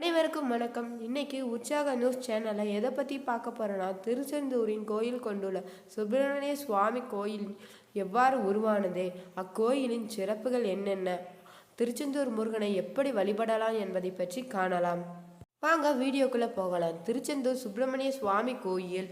அனைவருக்கும் வணக்கம். இன்னைக்கு உற்சாக நியூஸ் சேனலை எதை பற்றி பார்க்க போகிறோன்னா திருச்செந்தூரின் கோயில் கொண்டுள்ள சுப்பிரமணிய சுவாமி கோயில் எவ்வாறு உருவானது? அக்கோயிலின் சிறப்புகள் என்னென்ன? திருச்செந்தூர் முருகனை எப்படி வழிபடலாம் என்பதை பற்றி காணலாம். வாங்க வீடியோக்குள்ளே போகலாம். திருச்செந்தூர் சுப்பிரமணிய சுவாமி கோயில்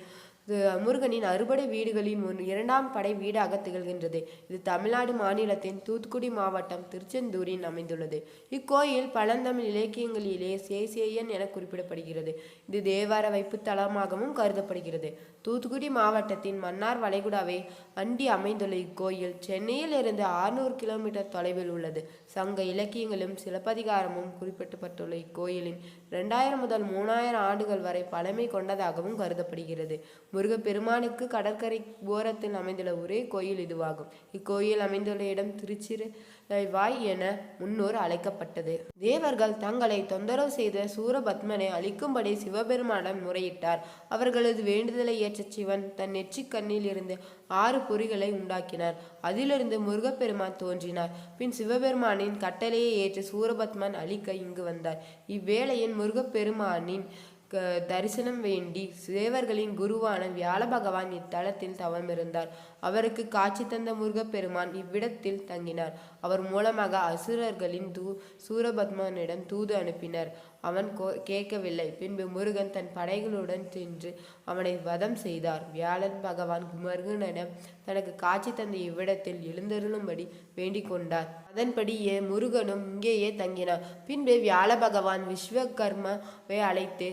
முருகனின் அறுபடை வீடுகளின் ஒன்று இரண்டாம் படை வீடாக திகழ்கின்றது. இது தமிழ்நாடு மாநிலத்தின் தூத்துக்குடி மாவட்டம் திருச்செந்தூரில் அமைந்துள்ளது. இக்கோயில் பழந்தமிழ் இலக்கியங்களிலே சேசேயன் என குறிப்பிடப்படுகிறது. இது தேவார வைப்பு தலமாகவும் கருதப்படுகிறது. தூத்துக்குடி மாவட்டத்தின் மன்னார் வளைகுடாவை அண்டி அமைந்துள்ள இக்கோயில் சென்னையில் இருந்து ஆறுநூறு கிலோமீட்டர் தொலைவில் உள்ளது. சங்க இலக்கியங்களும் சிலப்பதிகாரமும் குறிப்பிடப்பட்டுள்ள இக்கோயிலின் இரண்டாயிரம் முதல் மூணாயிரம் ஆண்டுகள் வரை பழமை கொண்டதாகவும் கருதப்படுகிறது. முருகப்பெருமானுக்கு கடற்கரை ஓரத்தில் அமைந்துள்ள ஒரே கோயில் இதுவாகும். இக்கோயில் அமைந்துள்ள இடம் திருச்சிறைவாய் என முன்னோர் அழைக்கப்பட்டது. தேவர்கள் தங்களை தொந்தரவு செய்த சூரபத்மனை அழிக்கும்படி சிவபெருமானிடம் முறையிட்டார். அவர்களது வேண்டுதலை ஏற்ற சிவன் தன் நெற்றிக் கண்ணில் இருந்து ஆறு பொறிகளை உண்டாக்கினார். அதிலிருந்து முருகப்பெருமான் தோன்றினார். பின் சிவபெருமானின் கட்டளையை ஏற்று சூரபத்மன் அழிக்க இங்கு வந்தார். இவ்வேளையின் முருகப்பெருமானின் தரிசனம் வேண்டி சேவர்களின் குருவான வியாழ பகவான் இத்தலத்தில் தவமிருந்தார். அவருக்கு காட்சி தந்த முருகப்பெருமான் இவ்விடத்தில் தங்கினார். அவர் மூலமாக அசுரர்களின் தூ சூரபத்மனிடம் தூது அனுப்பினர். அவன் கோ கேட்கவில்லை. பின்பு முருகன் தன் படைகளுடன் சென்று அவனை வதம் செய்தார். வியாழன் பகவான் முருகனிடம் தனக்கு காட்சி தந்த இவ்விடத்தில் எழுந்தருளும்படி வேண்டிக் கொண்டார். அதன்படியே முருகனும் இங்கேயே தங்கினார். பின்பு வியாழ பகவான் விஸ்வகர்மாவை அழைத்து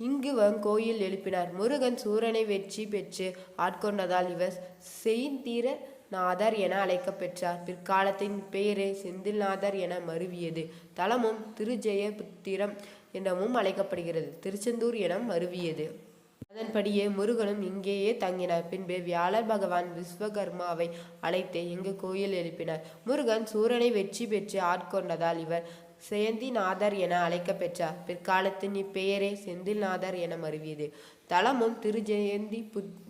இங்கு வன் கோயில் எழுப்பினார். முருகன் சூரனை வெற்றி பெற்று ஆட்கொண்டதால் இவர் செய்தீர நாதர் என அழைக்கப்பெற்றார் பிற்காலத்தின் பெயரே செந்தில்நாதர் என மருவியது. தலமும் திருஜெயபுத்திரம் எனவும் அழைக்கப்படுகிறது. திருச்செந்தூர் என மருவியது. அதன்படியே முருகனும் இங்கேயே தங்கினார். பின்பு வியாழர் பகவான் விஸ்வகர்மாவை அழைத்து இங்கு கோயில் எழுப்பினார். முருகன் சூரனை வெற்றி பெற்று ஆட்கொண்டதால் இவர் செயந்திநாதர் என அழைக்கப்பெற்றார் பிற்காலத்தின் இப்பெயரே செந்தில்நாதர் என மருவியது. தலமும் திருஜெயந்தி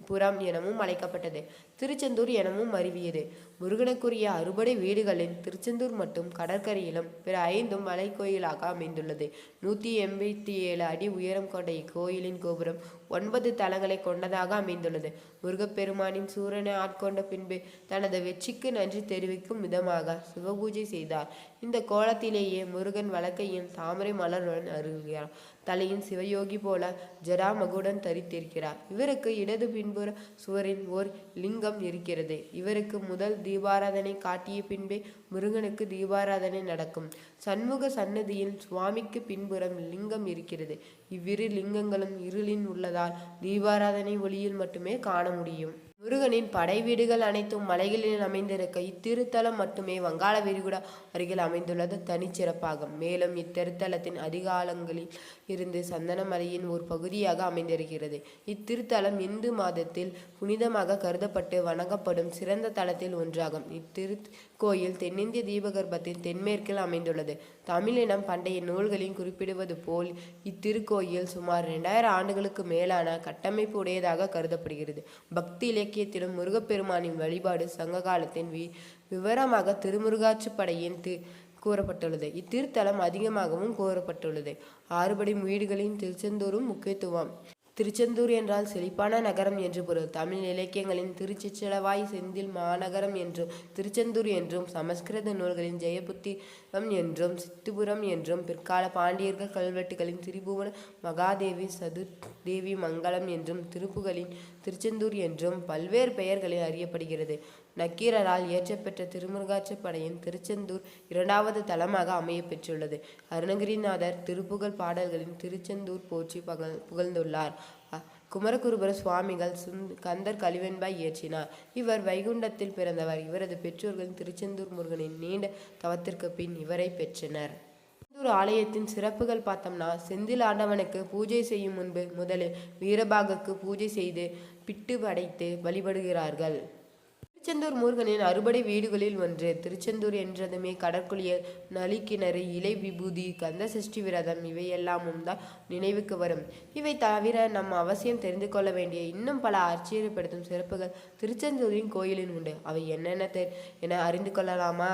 புறம் எனவும் அழைக்கப்பட்டது. திருச்செந்தூர் எனவும் அருவியது. முருகனுக்குரிய அறுபடை வீடுகளின் திருச்செந்தூர் மற்றும் கடற்கரையிலும் பிற ஐந்தும் மலைக்கோயிலாக அமைந்துள்ளது. நூற்றி எண்பத்தி ஏழு அடி உயரம் கொண்ட இக்கோயிலின் கோபுரம் ஒன்பது தலங்களை கொண்டதாக அமைந்துள்ளது. முருகப்பெருமானின் சூரனை ஆட்கொண்ட பின்பு தனது வெற்றிக்கு நன்றி தெரிவிக்கும் விதமாக சிவபூஜை செய்தார். இந்த கோலத்திலேயே முருகன் வழக்கையும் தாமரை மலருடன் அருகிறார் தலையின் சிவயோகி போல ஜடாமகுடன் தரித்திருக்கிறார். இவருக்கு இடது பின்புற சுவரின் ஓர் லிங்கம் இருக்கிறது. இவருக்கு முதல் தீபாராதனை காட்டிய பின்பே முருகனுக்கு தீபாராதனை நடக்கும். சண்முக சன்னதியில் சுவாமிக்கு பின்புறம் லிங்கம் இருக்கிறது. இவ்விரு லிங்கங்களும் இருளின் உள்ளதால் தீபாராதனை ஒளியில் மட்டுமே காண முடியும். முருகனின் படை வீடுகள் அனைத்தும் மலைகளில் அமைந்திருக்க இத்திருத்தலம் மட்டுமே வங்காள விரிகுடா அருகில் அமைந்துள்ளது. தனிச்சிறப்பாகும் மேலும் இத்திருத்தலத்தின் அதிகாலங்களில் இருந்து சந்தனமலையின் ஒரு பகுதியாக அமைந்திருக்கிறது. இத்திருத்தலம் இந்து மாதத்தில் புனிதமாக கருதப்பட்டு வணங்கப்படும் சிறந்த தலத்தில் ஒன்றாகும். இத்திரு கோயில் தென்னிந்திய தீபகற்பத்தின் தென்மேற்கில் அமைந்துள்ளது. தமிழினம் பண்டைய நூல்களில் குறிப்பிடுவது போல் இத்திருக்கோயில் சுமார் இரண்டாயிரம் ஆண்டுகளுக்கு மேலான கட்டமைப்பு உடையதாக கருதப்படுகிறது. பக்தி இலக்கியத்திலும் முருகப்பெருமானின் வழிபாடு சங்க காலத்தின் வி விவரமாக திருமுருகாச்சுப்படையின் தி கூறப்பட்டுள்ளது. இத்திருத்தலம் அதிகமாகவும் கூறப்பட்டுள்ளது. ஆறுபடி வீடுகளின் திருச்செந்தூரும் முக்கியத்துவம் திருச்செந்தூர் என்றால் செழிப்பான நகரம் என்று பொருள். தமிழ் இலக்கியங்களின் திருச்சிச்சலவாய் செந்தில் மாநகரம் என்றும் திருச்செந்தூர் என்றும் சமஸ்கிருத நூல்களின் ஜெயபுத்திரம் என்றும் சித்துபுரம் என்றும் பிற்கால பாண்டியர்கள் கல்வெட்டுகளின் திரிபுவன மகாதேவி சதுர்தேவி மங்கலம் என்றும் திருப்புகளின் திருச்செந்தூர் என்றும் பல்வேறு பெயர்களில் அறியப்படுகிறது. நக்கீரரால் இயற்றப்பெற்ற திருமுருகாற்றுப்படையின் திருச்செந்தூர் இரண்டாவது தலமாக அமைய பெற்றுள்ளது. அருணகிரிநாதர் திருப்புகழ் பாடல்களின் திருச்செந்தூர் போற்றி பகழ் புகழ்ந்துள்ளார். குமரகுருபர சுவாமிகள் சுந் கந்தர் கலிவெண்பாய் இயற்றினார். இவர் வைகுண்டத்தில் பிறந்தவர். இவரது பெற்றோர்கள் திருச்செந்தூர் முருகனின் நீண்ட தவத்திற்கு பின் இவரை பெற்றனர். திருச்செந்தூர் ஆலயத்தின் சிறப்புகள் பார்த்தோம்னா செந்தில் ஆண்டவனுக்கு பூஜை செய்யும் முன்பு முதலில் வீரபாகுக்கு பூஜை செய்து பிட்டு படைத்து வழிபடுகிறார்கள். திருச்செந்தூர் முருகனின் அறுபடை வீடுகளில் ஒன்று. திருச்செந்தூர் என்றதுமே கடற்குளியல் நலிக்கிணறு இலை விபூதி கந்த சஷ்டி விரதம் இவையெல்லாமும் தான் நினைவுக்கு வரும். இவை தவிர நம்ம அவசியம் தெரிந்து கொள்ள வேண்டிய இன்னும் பல ஆச்சரியப்படுத்தும் சிறப்புகள் திருச்செந்தூரின் கோயிலின் உண்டு. அவை என்னென்ன என அறிந்து கொள்ளலாமா?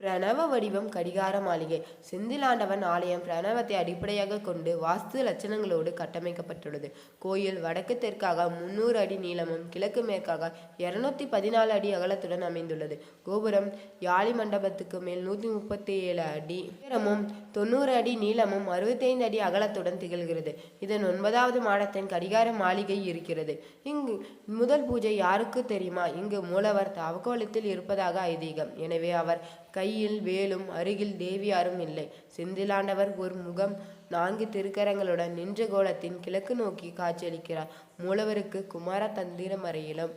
பிரணவ வடிவம் கடிகார மாளிகை. செந்திலாண்டவன் ஆலயம் பிரணவத்தை அடிப்படையாக கொண்டு வாஸ்து லட்சணங்களோடு கட்டமைக்கப்பட்டுள்ளது. கோயில் வடக்கு தெற்காக முன்னூறு அடி நீளமும் கிழக்கு மேற்காக இருநூத்தி பதினாலு அடி அகலத்துடன் அமைந்துள்ளது. கோபுரம் யாழி மண்டபத்துக்கு மேல் நூத்தி முப்பத்தி ஏழு அடி உயரமும் தொண்ணூறு அடி நீளமும் அறுபத்தைந்து அடி அகலத்துடன் திகழ்கிறது. இதன் ஒன்பதாவது மாடத்தின் கடிகார மாளிகை இருக்கிறது. இங்கு முதல் பூஜை யாருக்கு தெரியுமா? இங்கு மூலவர் தவக்கோலத்தில் இருப்பதாக ஐதீகம். எனவே அவர் கையில் வேலும் அருகில் தேவியாரும் இல்லை. செந்திலாண்டவர் ஒரு முகம் நான்கு திருக்கரங்களுடன் நின்ற கோலத்தின் கிழக்கு நோக்கி காட்சியளிக்கிறார். மூலவருக்கு குமார தந்திர மறையிலும்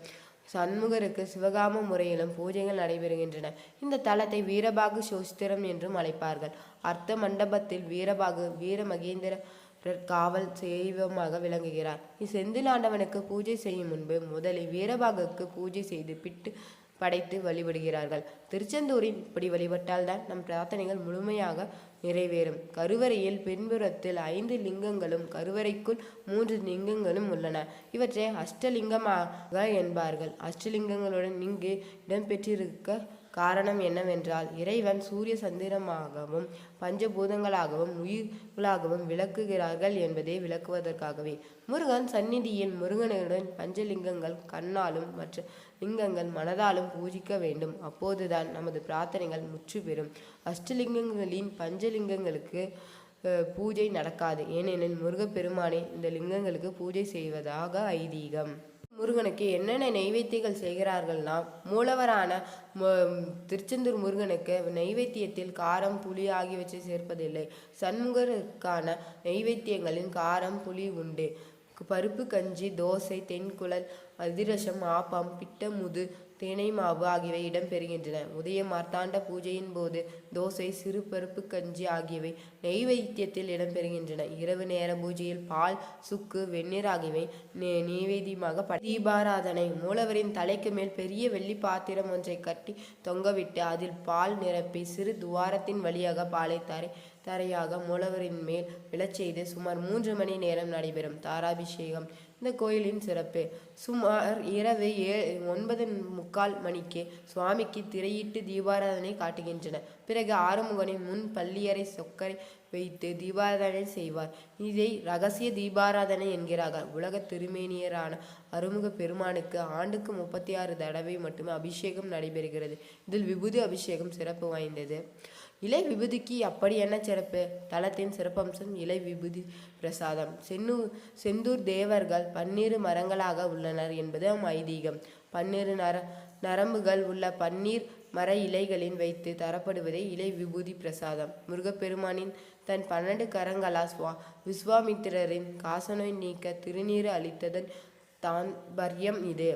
சண்முகருக்கு சிவகாம முறையிலும் பூஜைகள் நடைபெறுகின்றன. இந்த தலத்தை வீரபாகு சோஸ்திரம் என்றும் அழைப்பார்கள். அர்த்த மண்டபத்தில் வீரபாகு வீர மகேந்திர காவல் செய்வமாக விளங்குகிறார். இச்செந்திலாண்டவனுக்கு பூஜை செய்யும் முன்பு முதலில் வீரபாகுக்கு பூஜை செய்து பிட்டு படைத்து வழிபடுகிறார்கள். திருச்செந்தூரில் இப்படி வழிபட்டால்தான் நம் பிரார்த்தனைகள் முழுமையாக நிறைவேறும். கருவறையில் பின்புறத்தில் ஐந்து லிங்கங்களும் கருவறைக்குள் மூன்று லிங்கங்களும் உள்ளன. இவற்றை அஷ்டலிங்கமாக என்பார்கள். அஷ்டலிங்கங்களுடன் இங்கு இடம்பெற்றிருக்க காரணம் என்னவென்றால் இறைவன் சூரிய சந்திரமாகவும் பஞ்சபூதங்களாகவும் உயிர்களாகவும் விளக்குகிறார்கள் என்பதை விளக்குவதற்காகவே. முருகன் சந்நிதியில் முருகனுடன் பஞ்சலிங்கங்கள் கண்ணாலும் மற்ற லிங்கங்கள் மனதாலும் பூஜிக்க வேண்டும். அப்போதுதான் நமது பிரார்த்தனைகள் முற்று பெறும் அஷ்டலிங்கங்களின் பஞ்சலிங்கங்களுக்கு பூஜை நடக்காது. ஏனெனில் முருகப்பெருமானே இந்த லிங்கங்களுக்கு பூஜை செய்வதாக ஐதீகம். முருகனுக்கு என்னென்ன நெய்வேத்தியங்கள் செய்கிறார்கள்னா மூலவரான திருச்செந்தூர் முருகனுக்கு நெய்வேத்தியத்தில் காரம் புளி ஆகியவற்றை சேர்ப்பதில்லை. சண்முகருக்கான நெய்வேத்தியங்களின் காரம் புளி உண்டு. பருப்பு கஞ்சி தோசை தென்குழல் அதிரசம் ஆப்பம் பிட்டமுது தேனை மாவு ஆகியவை இடம்பெறுகின்றன. உதய மார்த்தாண்ட பூஜையின் போது தோசை சிறு பருப்பு கஞ்சி ஆகியவை நெய்வேத்தியத்தில் இடம்பெறுகின்றன. இரவு நேர பூஜையில் பால் சுக்கு வெந்நீர் ஆகியவை நீவேதியமாக தீபாராதனை மூலவரின் தலைக்கு மேல் பெரிய வெள்ளி பாத்திரம் ஒன்றை கட்டி தொங்கவிட்டு அதில் பால் நிரப்பி சிறு துவாரத்தின் வழியாக பாலை தரை தரையாக மூலவரின் மேல் விழச் செய்து சுமார் மூன்று மணி நேரம் நடைபெறும். தாராபிஷேகம் இந்த கோயிலின் சிறப்பு. சுமார் இரவு ஏ ஒன்பது முக்கால் மணிக்கு சுவாமிக்கு திரையிட்டு தீபாராதனை காட்டுகின்றன பிறகு ஆறுமுகனை முன் பள்ளியறை சொக்கரை வைத்து தீபாராதனை செய்வார். இதை ரகசிய தீபாராதனை என்கிறார்கள். உலக திருமேனியரான அருமுக பெருமானுக்கு ஆண்டுக்கு முப்பத்தி ஆறு தடவை மட்டுமே அபிஷேகம் நடைபெறுகிறது. இதில் விபூதி அபிஷேகம் சிறப்பு வாய்ந்தது. இலை விபூதிக்கு அப்படி என்ன சிறப்பு? தலத்தின் சிறப்பம்சம் இலை விபூதி பிரசாதம். சென்னு செந்தூர் தேவர்கள் பன்னீர் மரங்களாக உள்ளனர் என்பது ஐதீகம். பன்னிரு நர நரம்புகள் உள்ள பன்னீர் மர இலைகளின் வைத்து தரப்படுவதே இலை விபூதி பிரசாதம். முருகப்பெருமானின் தன் பன்னெண்டு கரங்களா சுவா விஸ்வாமித்திரரின் காசநோய் நீக்க திருநீறு அளித்ததன் தான்பர்யம் இது.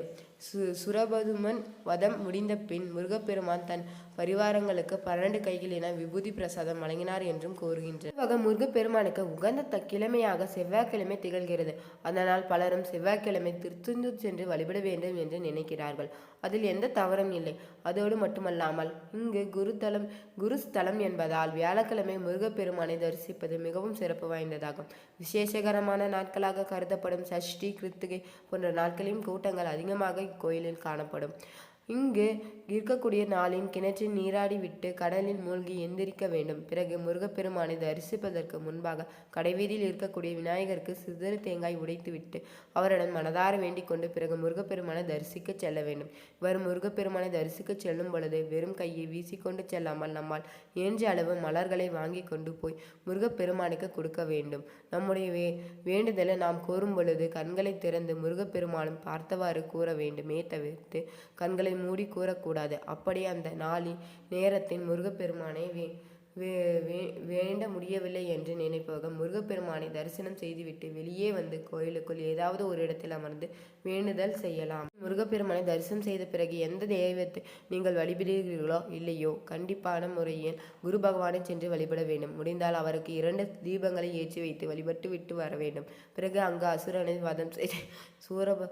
சு சுரபதுமன் வதம் முடிந்த பின் முருகப்பெருமான் தன் பரிவாரங்களுக்கு பன்னெண்டு கைகள் என விபூதி பிரசாதம் வழங்கினார் என்றும் கூறுகின்றனர் வகை முருகப்பெருமானுக்கு உகந்த த கிழமையாக செவ்வாய்க்கிழமை திகழ்கிறது. அதனால் பலரும் செவ்வாய்க்கிழமை திருச்செந்தூர் சென்று வழிபட வேண்டும் என்று நினைக்கிறார்கள். அதில் எந்த தவறும் இல்லை. அதோடு மட்டுமல்லாமல் இங்கு குருத்தலம் குருஸ்தலம் என்பதால் வியாழக்கிழமை முருகப்பெருமானை தரிசிப்பது மிகவும் சிறப்பு வாய்ந்ததாகும். விசேஷகரமான நாட்களாக கருதப்படும் சஷ்டி கிருத்திகை போன்ற நாட்களையும் கூட்டங்கள் அதிகமாக இக்கோயிலில் காணப்படும். இங்கு இருக்கக்கூடிய நாளின் கிணற்றில் நீராடி விட்டு கடலில் மூழ்கி எந்திரிக்க வேண்டும். பிறகு முருகப்பெருமானை தரிசிப்பதற்கு முன்பாக கடைவீதியில் இருக்கக்கூடிய விநாயகருக்கு சிதறு தேங்காய் உடைத்துவிட்டு அவரிடம் மனதார வேண்டிக் கொண்டு பிறகு முருகப்பெருமானை தரிசிக்க செல்ல வேண்டும். இவர் முருகப்பெருமானை தரிசிக்க செல்லும் பொழுது வெறும் கையை வீசிக்கொண்டு செல்லாமல் நம்மால் இயன்ற அளவு மலர்களை வாங்கி கொண்டு போய் முருகப்பெருமானுக்கு கொடுக்க வேண்டும். நம்முடைய வே வேண்டுதலை நாம் கோரும் பொழுது கண்களை திறந்து முருகப்பெருமானும் பார்த்தவாறு கூற வேண்டுமே தவிர்த்து கண்களை மூடி கூறக்கூடாது. அப்படி அந்த நாளின் நேரத்தின் முருகப்பெருமானை வே வே- வே- வேண்ட முடியவில்லை என்று நினைப்பவர்கள் முருகப்பெருமானை தரிசனம் செய்துவிட்டு வெளியே வந்து கோயிலுக்குள் ஏதாவது ஒரு இடத்தில் அமர்ந்து வேண்டுதல் செய்யலாம். முருகப்பெருமானை தரிசனம் செய்த பிறகு எந்த தெய்வத்தை நீங்கள் வழிபடுகிறீர்களோ இல்லையோ கண்டிப்பான முறையில் குரு பகவானை சென்று வழிபட வேண்டும். முடிந்தால் அவருக்கு இரண்டு தீபங்களை ஏற்றி வைத்து வழிபட்டு விட்டு வர வேண்டும். பிறகு அங்கு அசுரனை வதம் செய்து சூர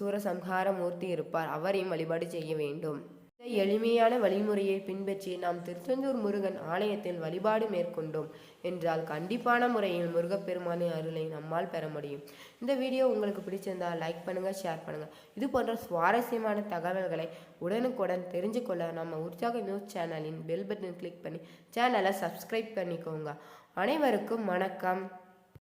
சூரசம்ஹார மூர்த்தி இருப்பார். அவரையும் வழிபாடு செய்ய வேண்டும். இந்த எளிமையான வழிமுறையை பின்பற்றி நாம் திருச்செந்தூர் முருகன் ஆலயத்தில் வழிபாடு மேற்கொண்டோம் என்றால் கண்டிப்பான முறையில் முருகப்பெருமானின் அருளை நம்மால் பெற முடியும். இந்த வீடியோ உங்களுக்கு பிடிச்சிருந்தா லைக் பண்ணுங்கள் ஷேர் பண்ணுங்கள் இது போன்ற சுவாரஸ்யமான தகவல்களை உடனுக்குடன் தெரிஞ்சு கொள்ள நம்ம உற்சாக நியூஸ் சேனலின் பெல் பட்டன் கிளிக் பண்ணி சேனலை சப்ஸ்கிரைப் பண்ணிக்கோங்க. அனைவருக்கும் வணக்கம்.